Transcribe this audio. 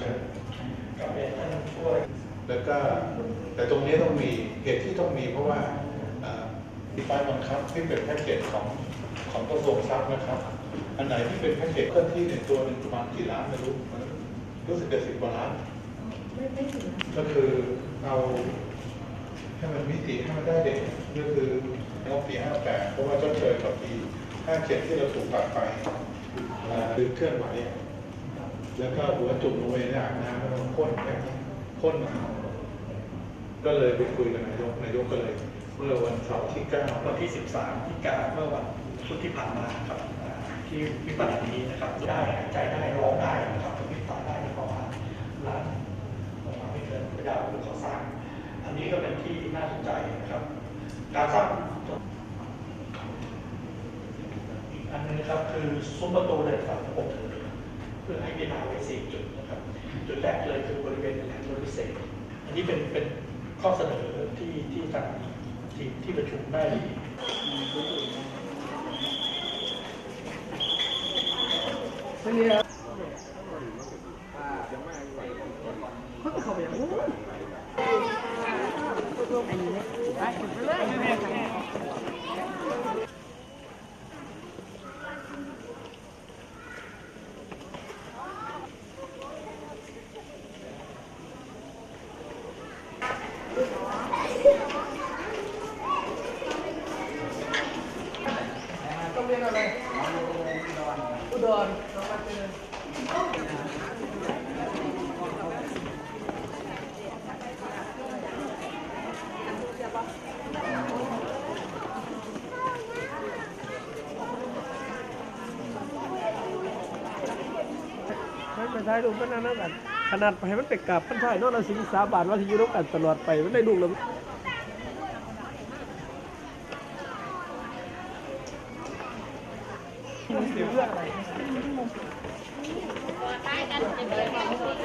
ชิญกับเรียนท่านช่วย แล้วก็แต่ตรงนี้ต้องมีเหตุที่ต้องมีเพราะว่าที่ป้ายบังคับที่เป็นแพ็กเกจของของกระทรวงทรัพย์นะครับ อันไหนที่เป็นแพ็กเกจเคลื่อนที่ในตัวหนึ่งประมาณกี่ล้านไม่รู้มันรู้สึกจะสิบกว่าล้านก็คือเอาให้มันมิติให้มันได้เด็กก็คืองบปีห้าแปดเพราะว่าชดเชยกับปีห้าเจ็ดที่เราถูกตัดไปหรือเคลื่อนไหว แล้วก็หัวจุ่มลงไปในอ่างน้ำแล้วมันพ่นแบบนี้พ่นมาก็เลยไปคุยกับนายกนายกก็เลย เมื่อวันเสาร์ที่9วันที่13ที่การเมื่อวันพุธที่ผ่านมาครับที่วิปัสสนานี้นะครับได้หายใจได้ร้องได้นะครับวิปัสสนาได้ประมาณล้านประมาณไม่เกินระยะเวลาเขาสร้าง อันนี้ก็เป็นที่น่าสนใจนะครับ การสร้างอีกอันนึงครับคือซุ้มประตูเหล็กฝั่งปกถือเพื่อให้พิจารณาไว้สี่จุดนะครับจุดแรกเลยคือบริเวณแหล่งรถพิเศษ อันนี้เป็นเป็นข้อเสนอที่ที่ทางที่ที่ประชุมได้เขาก็เข้าไปอย่างนู้นอันนี้เลยไปเลย เรียนอะไรอุดรให้ไปถ่ายรูปกันนั่นนั่นกันขนาดไปมันไปกราบพันท้ายนอกเราสิงสาบานว่าที่อยู่ร่วมกันตลอดไปมันได้ลูกแล้ว ตายกันจะเดิน